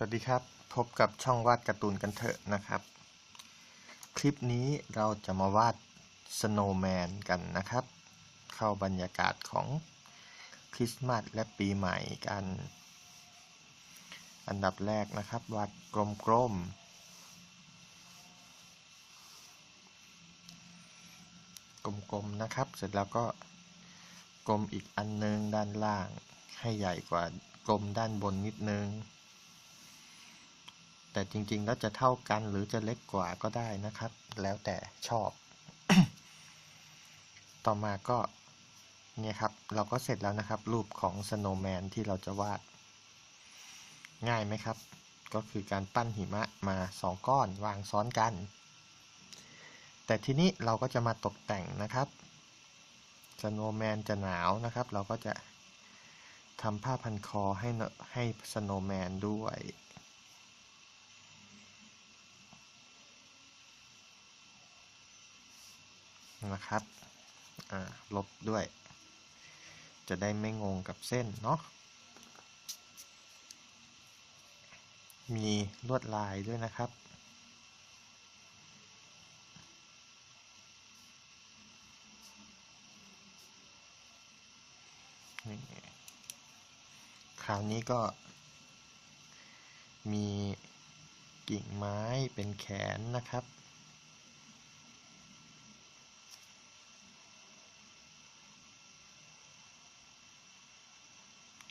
สวัสดีครับ พบกับช่องวาดการ์ตูนกันเถอะนะครับ คลิปนี้เราจะมาวาดสโนว์แมนกันนะครับ เข้าบรรยากาศของคริสต์มาสและปีใหม่กัน อันดับแรกนะครับ วาดกลมๆกลมๆนะครับ เสร็จแล้วก็กลมอีกอันนึงด้านล่างให้ใหญ่กว่ากลมด้านบนนิดนึง แต่จริงๆ แล้วจะเท่ากันหรือจะเล็กกว่าก็ได้นะครับ แล้วแต่ชอบ ต่อมาก็เนี่ยครับ เราก็เสร็จแล้วนะครับ รูปของสโนว์แมนที่เราจะวาด ง่ายไหมครับ ก็คือการปั้นหิมะมาสองก้อนวางซ้อนกัน แต่ทีนี้เราก็จะมาตกแต่งนะครับสโนว์แมนจะหนาวนะครับ เราก็จะทำผ้าพันคอให้ให้สโนว์แมนด้วย นะครับ ลบด้วย จะได้ไม่งงกับเส้นเนาะ มีลวดลายด้วยนะครับ คราวนี้ก็ มีกิ่งไม้เป็นแขนนะครับ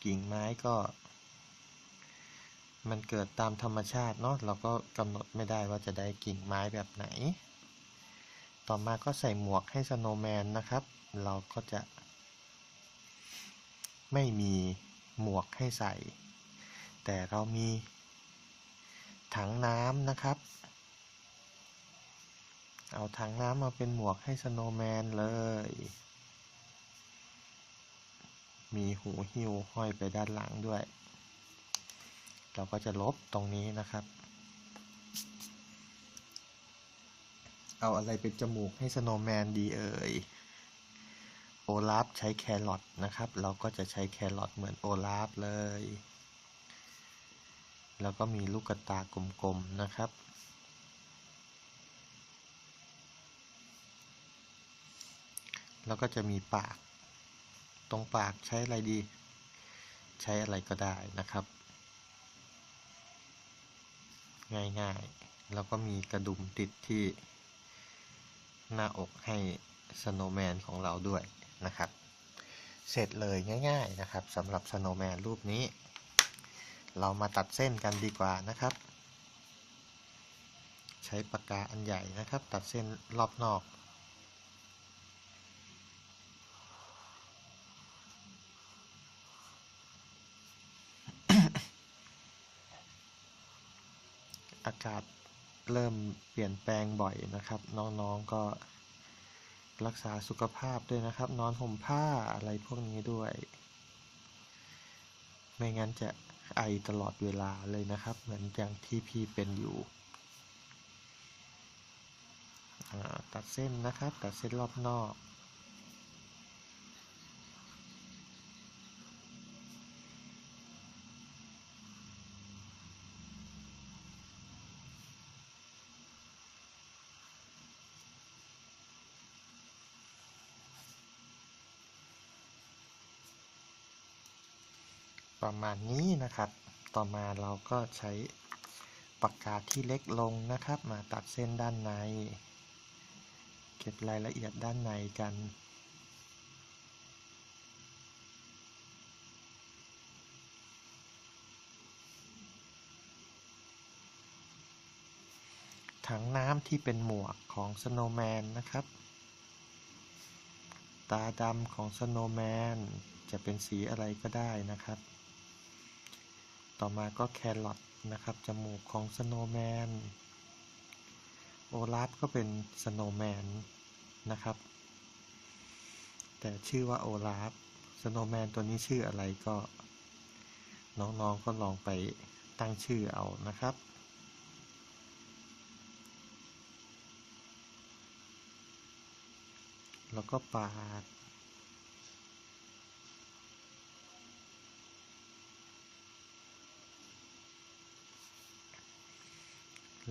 กิ่งไม้ก็ มันเกิดตามธรรมชาติเนาะเราก็กำหนดไม่ได้ว่าจะได้กิ่งไม้แบบไหน ต่อมาก็ใส่หมวกให้สโนว์แมนนะครับ เราก็จะ ไม่มีหมวกให้ใส่ แต่เรามีถังน้ำนะครับ เอาถังน้ำมาเป็นหมวกให้สโนว์แมนเลย มีหูหิ้วห้อยไปด้านหลังด้วย เราก็จะลบตรงนี้นะครับ เอาอะไรเป็นจมูกให้สโนว์แมนดีเอ่ย โอลาฟใช้แครอทนะครับ เราก็จะใช้แครอทเหมือนโอลาฟเลย แล้วก็มีลูกตากลมๆนะครับแล้วก็จะมีปาก ตรงปากใช้อะไรดี ใช้อะไรก็ได้นะครับ ง่ายๆ แล้วก็มีกระดุมติดที่หน้าอกให้สโนว์แมนของเราด้วยนะครับ เสร็จเลยง่าย ๆนะครับสำหรับสโนว์แมนรูปนี้ เรามาตัดเส้นกันดีกว่านะครับ ใช้ปากกาอันใหญ่นะครับ ตัดเส้นรอบนอก อากาศเริ่มเปลี่ยนแปลงบ่อยนะครับ น้องๆก็รักษาสุขภาพด้วยนะครับ นอนห่มผ้าอะไรพวกนี้ด้วย ไม่งั้นจะไอตลอดเวลาเลยนะครับ เหมือนอย่างที่พี่เป็นอยู่ตัดเส้นนะครับ ตัดเส้นรอบนอก ประมาณนี้นะครับ ต่อมาเราก็ใช้ปากกาที่เล็กลงนะครับ มาตัดเส้นด้านใน เก็บรายละเอียดด้านในกันถังน้ำที่เป็นหมวกของสโนว์แมนนะครับ ตาดำของสโนว์แมนจะเป็นสีอะไรก็ได้นะครับ ต่อมาก็แครอทนะครับ จมูกของสโนว์แมน โอลาฟก็เป็นสโนว์แมนนะครับ แต่ชื่อว่าโอลาฟ สโนว์แมนตัวนี้ชื่ออะไรก็ น้องๆก็ลองไปตั้งชื่อเอานะครับแล้วก็ปาด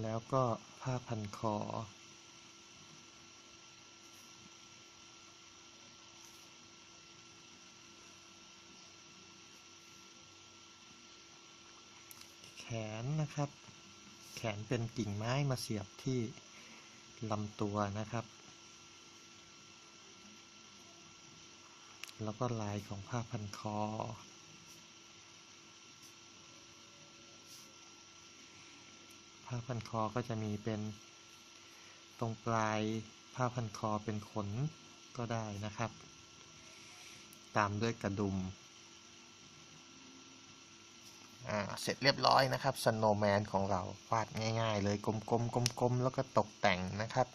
แล้วก็ผ้าพันคอ แขนนะครับ แขนเป็นกิ่งไม้มาเสียบที่ลำตัวนะครับ แล้วก็ลายของผ้าพันคอ ผ้าพันคอก็จะมีเป็นตรงปลายผ้าพันคอเป็นขนก็ได้นะครับ ตามด้วยกระดุมอ่าเสร็จเรียบร้อยนะครับสโนว์แมนของเราวาดง่ายๆ เลยกลมๆกลมๆแล้วก็ตกแต่งนะครับ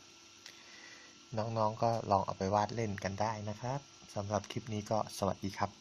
น้องๆก็ลองเอาไปวาดเล่นกันได้นะครับสำหรับคลิปนี้ก็สวัสดีครับ